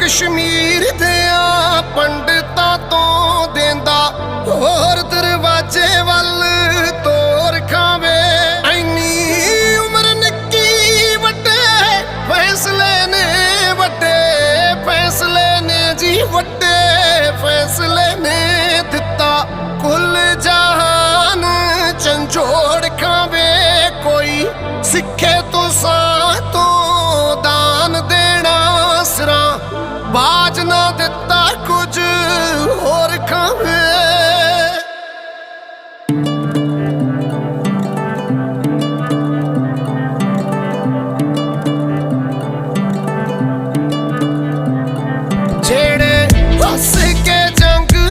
ਕਸ਼ਮੀਰ ਦੇ ਆ ਪੰਡਤਾਂ ਤੋਂ ਦਿੰਦਾ। ਹੋਰ ਦਰਵਾਜ਼ੇ ਵੱਲ ਤੋਰ ਖਾਵੇ। ਐਨੀ ਉਮਰ ਨਿੱਕੀ ਵੱਡੇ, ਫੈਸਲੇ ਨੇ ਵੱਡੇ, ਫੈਸਲੇ ਨੇ ਜੀ ਵੱਡੇ। ਜੋੜ ਖਾਵੇ ਕੋਈ ਸਿੱਖੇ ਤੂੰ ਸਾ ਤੂੰ ਦਾਨ ਦੇਣਾ ਸਰਾ ਬਾਜ ਨਾ ਦਿੱਤਾ